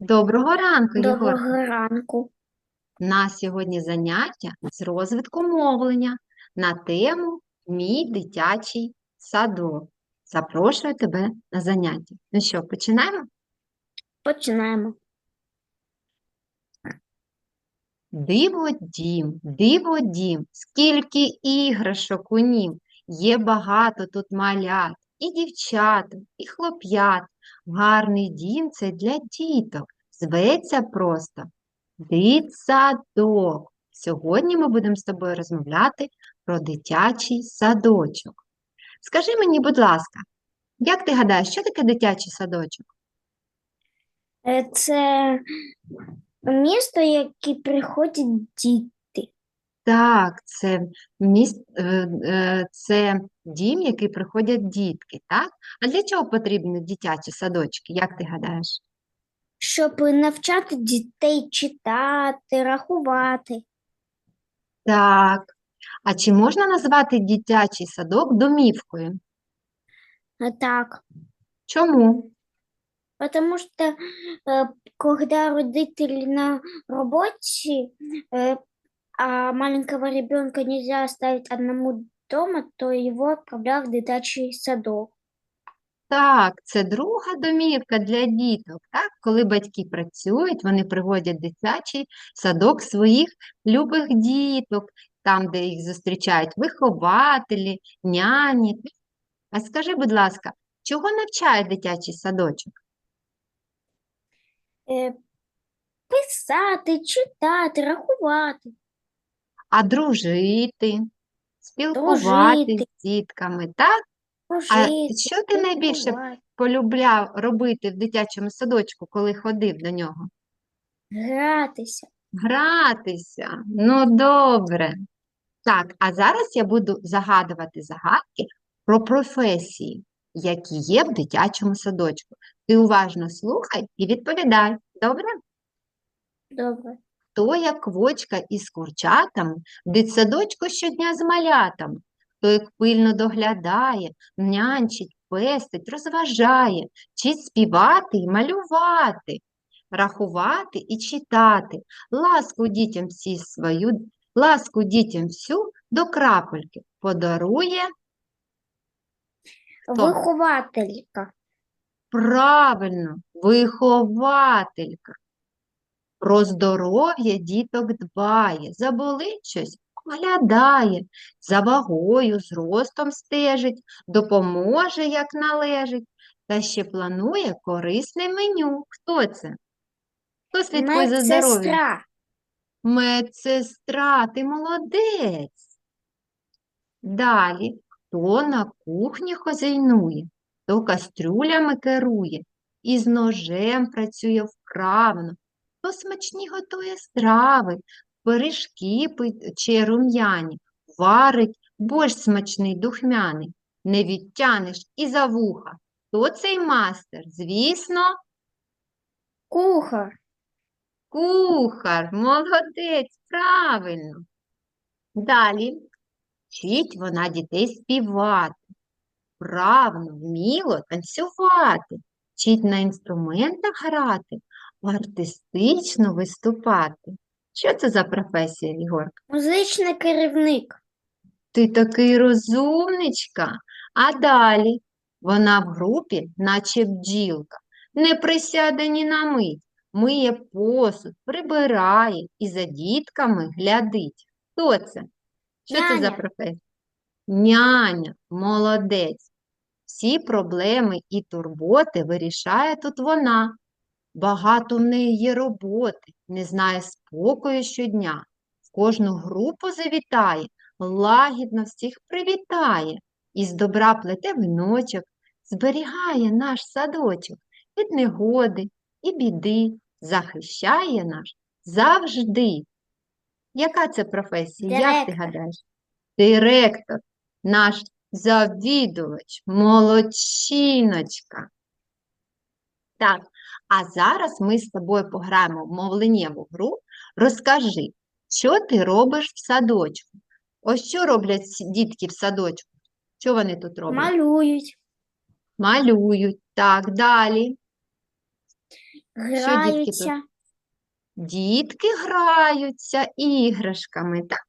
Доброго ранку, Єгор. Доброго ранку. У нас сьогодні заняття з розвитку мовлення на тему Мій дитячий садок. Запрошую тебе на заняття. Ну що, починаємо? Починаємо. Диво дім, диво дім, скільки іграшок у нім. Є багато тут малят, і дівчат, і хлоп'ят. Гарний дім це для діток. Зветься просто дитсадок. Сьогодні ми будемо з тобою розмовляти про дитячий садочок. Скажи мені, будь ласка, як ти гадаєш, що таке дитячий садочок? Е, Це місто, яке приходять діти. Так, це міс... е, е, це дім, який приходять дітки, так? А для чого потрібні дитячі садочки, як ти гадаєш? Щоб навчати дітей читати, рахувати. Так. А чи можна назвати дитячий садок домівкою? Е, Так, Чому? потому что э, когда родители на работе, э, а маленького ребенка нельзя оставить одному дома, то его отправляют в дитячий садок. Так, це друга домівка для діток. Так? Коли батьки працюють, вони приводять дитячий садок своїх любих діток, там, де їх зустрічають вихователі, няні. А скажи, будь ласка, чого навчає дитячий садочок? Е, Писати, читати, рахувати. А дружити, спілкуватись Дружити. з дітками, так? А Жити, що ти найбільше полюбляв робити в дитячому садочку, коли ходив до нього? гратися. Гратися. Ну, добре. Так, а зараз я буду загадувати загадки про професії, які є в дитячому садочку. Ти уважно слухай і відповідай. Добре? Добре. Хто як квочка із курчатами, в дитсадочку щодня з малятами, хто як пильно доглядає, нянчить, пестить, розважає, вчить співати і малювати, рахувати і читати, ласку дітям всі свою, ласку дітям всю до крапельки подарує Хто? Вихователька. Правильно, вихователька. Про здоров'я діток дбає, заболить щось, оглядає, за вагою, зростом стежить, допоможе, як належить, та ще планує корисне меню. Хто це? Хто слідкує за здоров'ям? Медсестра. Медсестра, ти молодець. Далі, хто на кухні хозяйнує, хто кастрюлями керує, і з ножем працює вправно, хто смачні готує страви, пиріжки пече рум'яні, варить борщ смачний духмяний, не відтянеш і за вуха. Хто цей мастер? Звісно, Кухар. Кухар, молодець, правильно. Далі вчить вона дітей співати, вправно, вміло танцювати, вчить на інструментах грати, артистично виступати. Що це за професія, Ігорка? Музичний керівник. Ти такий розумничка. А далі вона в групі, наче бджілка, не присяде ні на мить, миє посуд, прибирає і за дітками глядить. Хто це? Що це за професія? Няня, молодець. Всі проблеми і турботи вирішає тут вона. Багато в неї є роботи, не знає спокою щодня. В кожну групу завітає, лагідно всіх привітає. Із добра плете віночок, зберігає наш садочок від негоди і біди, захищає наш завжди. Яка це професія? Як ти гадаєш? Директор, наш завідувач, молодчиночка. Так, а зараз ми з тобою пограємо в мовленнєву гру. Розкажи, що ти робиш в садочку? Ось що роблять дітки в садочку? Що вони тут роблять? Малюють. Малюють. Так, далі. Граються, Дітки граються іграшками, так?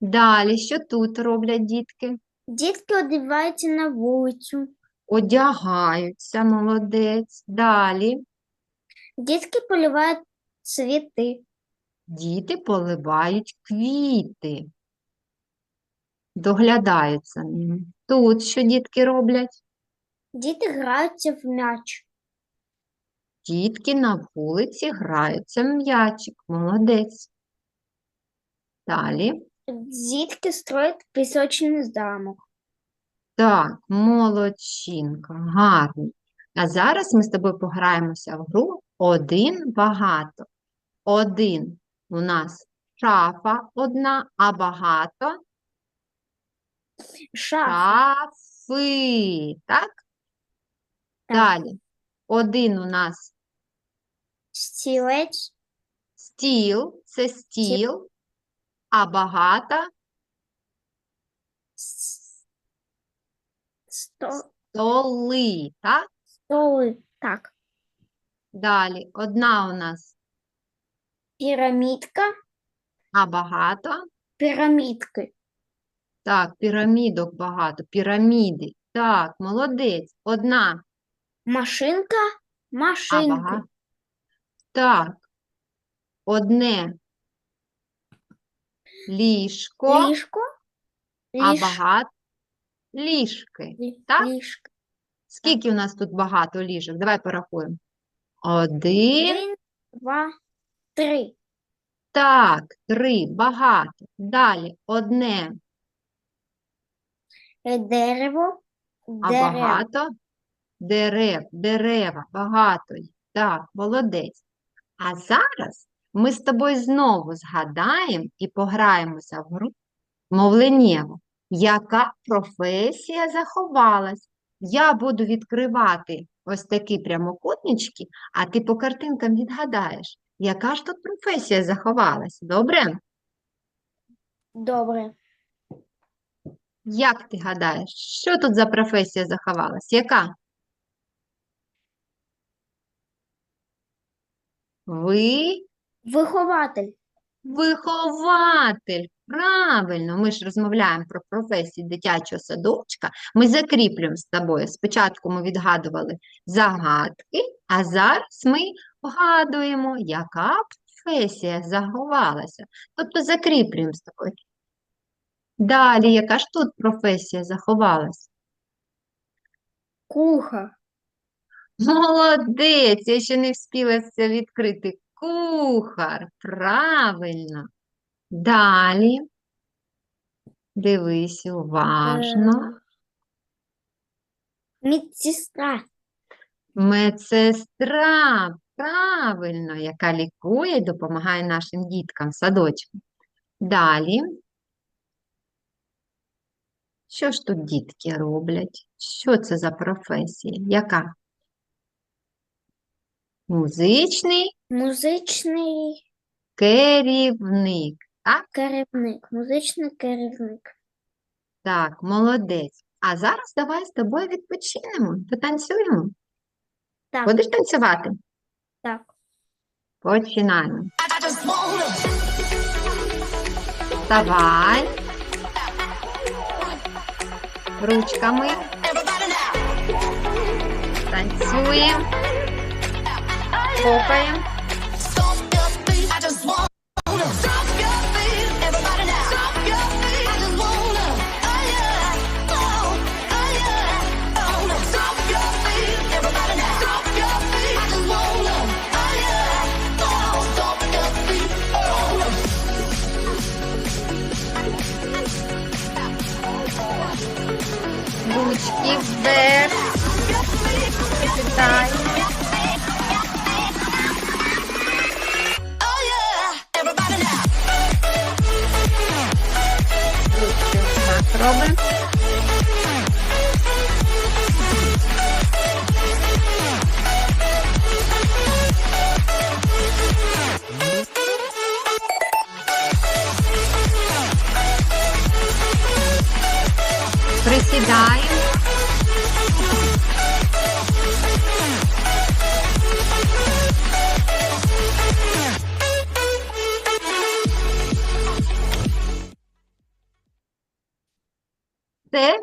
Далі, що тут роблять дітки? дітки одягаються на вулицю, Одягаються, молодець. Далі. дітки поливають цвіти, Діти поливають квіти. Доглядають за. Тут що дітки роблять? діти граються в м'яч, Дітки на вулиці граються в м'ячик. Молодець. Далі. дітки строять пісочний замок. Так, молодчинка, гарно. А зараз ми з тобою пограємося в гру один багато. Один у нас шафа одна, а багато шафи. Так? Так. Далі. Один у нас стілець, стіл, це стіл, а багато с- сто- столи. Так? столи, так, Далі. Одна у нас, пірамідка, а багато. пірамідки, Так, пірамідок багато, піраміди. Так, молодець. Одна, машинка, а машинки, багато. Так, одне ліжко, ліжко, а ліж, багато ліжки. лі- так? ліжко. Скільки у нас тут багато ліжок? Давай порахуємо. Один, Один, два, три. так, три, багато. Далі одне, Е, Дерево, а дерева. багато дерев, дерева, багато. Так, молодець. А зараз ми з тобою знову згадаємо і пограємося в гру мовленнєво. Яка професія заховалась? Я буду відкривати ось такі прямокутнички, а ти по картинкам відгадаєш, яка ж тут професія заховалась? Добре? Добре. Як ти гадаєш, що тут за професія заховалась? Яка? Ви Вихователь. Вихователь. Правильно, ми ж розмовляємо про професію дитячого садочка. Ми закріплюємо з тобою. Спочатку ми відгадували загадки, а зараз ми вгадуємо, яка професія заховалася. Тобто закріплюємо з тобою. Далі, яка ж тут професія заховалась? Кухар. Молодець, я ще не встигла це відкрити. Кухар, правильно. Далі. Дивись уважно. Е, Медсестра. Медсестра, правильно, яка лікує і допомагає нашим діткам в садочку. Далі. Що ж тут дітки роблять? Що це за професія? Яка? Музичний Музичний керівник. Так? керівник. Музичний керівник. Так, молодець. А зараз давай з тобою відпочинемо, потанцюємо. Так, Будеш танцювати? так. Починаємо. Вставай. Ручками. Танцюємо. Хопаємо. булочки вверх, Китай. Робимо.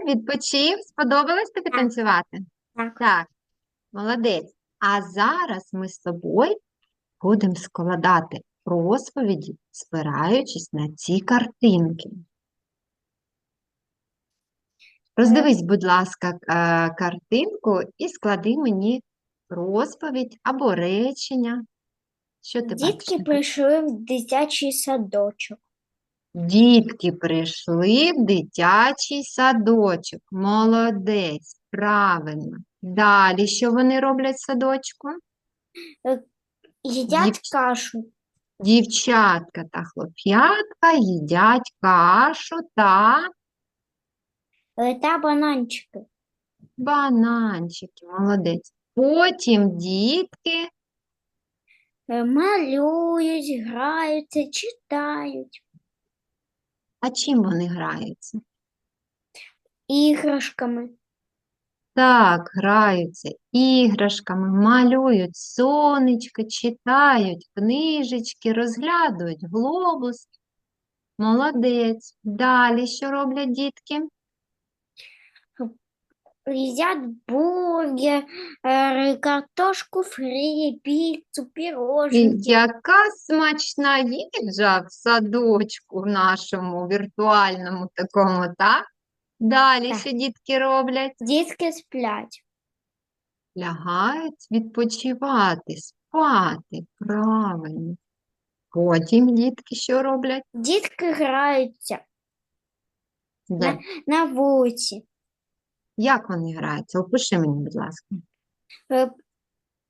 Відпочив? Сподобалось тобі танцювати? Так. Так, молодець. А зараз ми з тобою будемо складати розповіді, спираючись на ці картинки. Роздивись, будь ласка, е, картинку і склади мені розповідь або речення. Що ти Дітки бачиш? прийшли в дитячий садочок. Дітки прийшли в дитячий садочок. Молодець, правильно. Далі, що вони роблять в садочку? Їдять Дівч- кашу. Дівчатка та хлоп'ятка їдять кашу та е, та бананчики. бананчики. Молодець. Потім дітки Е, Малюють, граються, читають А чим вони граються? іграшками. Так, граються іграшками, малюють сонечко, читають книжечки, розглядують глобус. Молодець. Далі що роблять дітки? Їдять бургер, е, картошку фрі, піцу, І піроженки. яка смачна їжа в садочку нашому віртуальному такому, так? Далі Так. що дітки роблять? Дітки сплять. Лягають відпочивати, спати. Правильно. Потім дітки що роблять? Дітки граються Де? на вулиці. Як вони граються? Опиши мені, будь ласка. Е,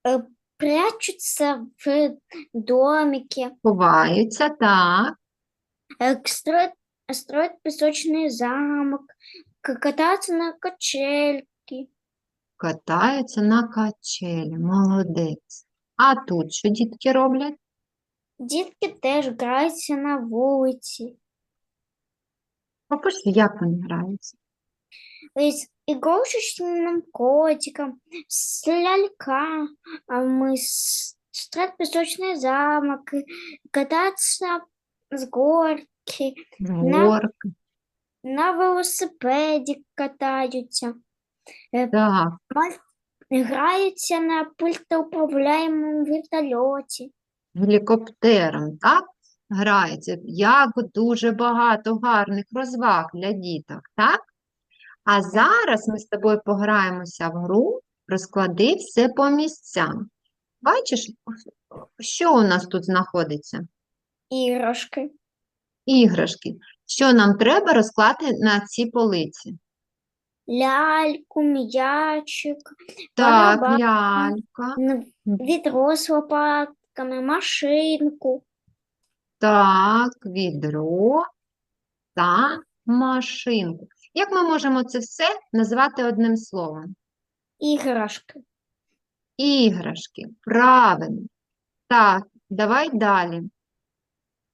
е, Прячуться в домики, Ховаються, так. е, строят, строят песочный замок, к- на качельке. Катаються на качелі. Молодець. А тут що дітки роблять? Дітки теж граються на вулиці. Опиши, як вони граються. С игрушечным котиком, с ляльками, с- строят песочный замок, кататься с горки, На- Горки. на велосипеді катаються, Так. граються на пультоуправляємому вертольоті. Гелікоптером, так? Граються. Як дуже багато гарних розваг для діток, так? А зараз ми з тобою пограємося в гру, розклади все по місцям. Бачиш, що у нас тут знаходиться? Іграшки, Іграшки. Що нам треба розкласти на ці полиці? ляльку, м'ячик, Так, Барабан. лялька, відро з лопатками, машинку. так, відро та машинку. Як ми можемо це все назвати одним словом? Іграшки. Іграшки. Правильно. Так, давай далі.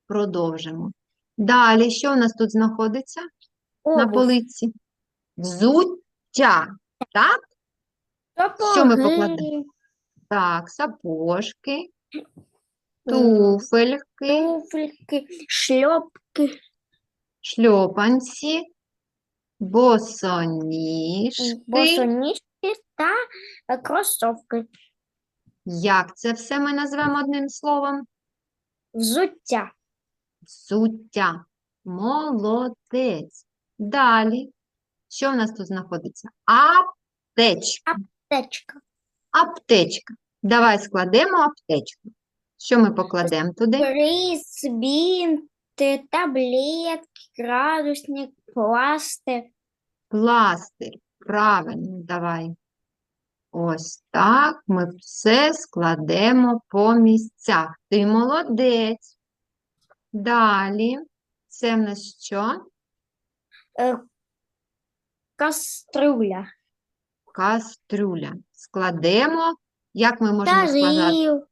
Продовжимо. Далі, що у нас тут знаходиться на полиці? Взуття. Так? що ми покладемо? Так, сапожки, туфельки, туфельки, шльопки, шльопанці, босоніжки. босоніжки та е, кросовки. Як це все ми назвемо одним словом? Взуття. Взуття. Молодець. Далі. Що в нас тут знаходиться? Аптечка. Течка. Аптечка. Давай складемо аптечку. Що ми покладемо туди? Приз, бінти, таблетки, градусник, пластир. Пластир. Правильно, давай. Ось так ми все складемо по місцях. Ти молодець. Далі. Це в нас що? е, Каструля. Кастрюля. Складемо. Як ми можемо складати?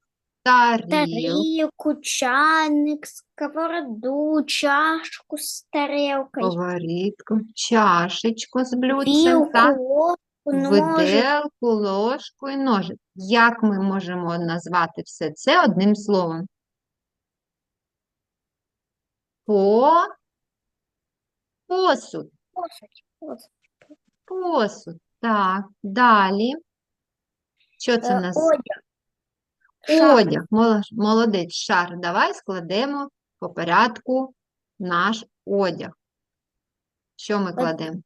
Таріл, Тарілку. тарілку, чайник, сковороду, чашку з тарелкою, Сковорідку, чашечку з блюдцем, так? ложку, ножик. Виделку, ложку і ножик. Як ми можемо назвати все це одним словом? По... Посуд. Посуд. Посуд. посуд. Так, далі. Що це Е, в нас? Одяг. Шар. Одяг. Молодець, шар. Давай складемо по порядку наш одяг. Що ми кладемо?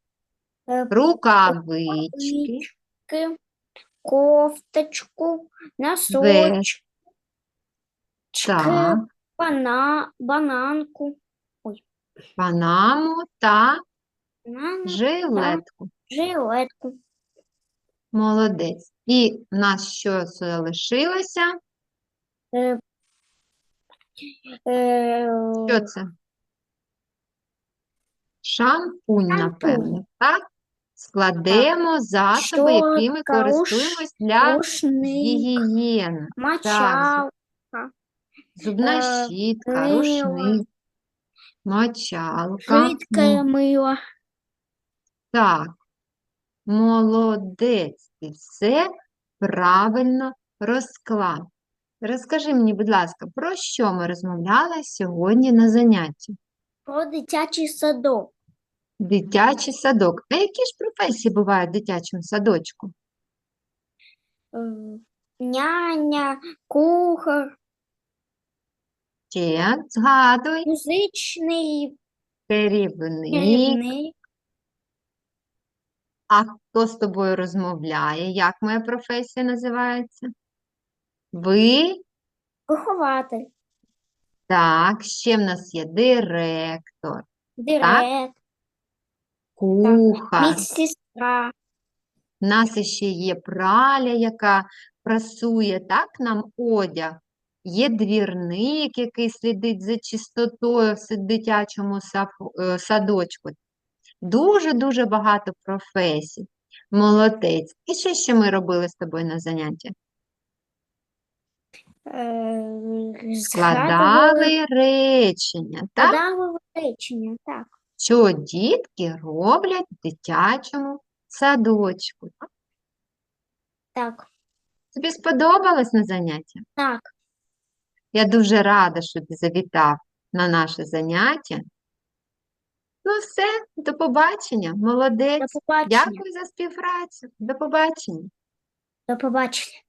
Е, Рукавички, кофточку, носочки, так, бана, бананку, панаму та банан, жилетку. жилетку. Молодець. І в нас що залишилося? Е, е, Що це? Шампунь, напевно, так? Складемо засоби, якими Щотка, руш- користуємось для рушник, гігієни. мочалка, Зубна Е, щітка, мило. рушник, мочалка. жидкое мыло. Так, молодець, ти все правильно розклав. Розкажи мені, будь ласка, про що ми розмовляли сьогодні на занятті? Про дитячий садок. Дитячий садок. А які ж професії бувають в дитячому садочку? Е, Няня, кухар, Ще згадуй, музичний керівник. керівник, А хто з тобою розмовляє? Як моя професія називається? Ви? вихователь, Так, ще в нас є директор, директор, кухар. медсестра, В нас ще є праля, яка прасує так нам одяг. Є двірник, який слідить за чистотою в дитячому е, садочку. Дуже-дуже багато професій. Молодець. І що ще ми робили з тобою на занятті? Е, Складали речення, так? складали речення, так. Що дітки роблять в дитячому садочку. Так, Тобі сподобалось на заняття? так. Я дуже рада, що ти завітав на наше заняття. Ну все, до побачення. До Молодець. побачення. Дякую за співпрацю. До побачення. До побачення.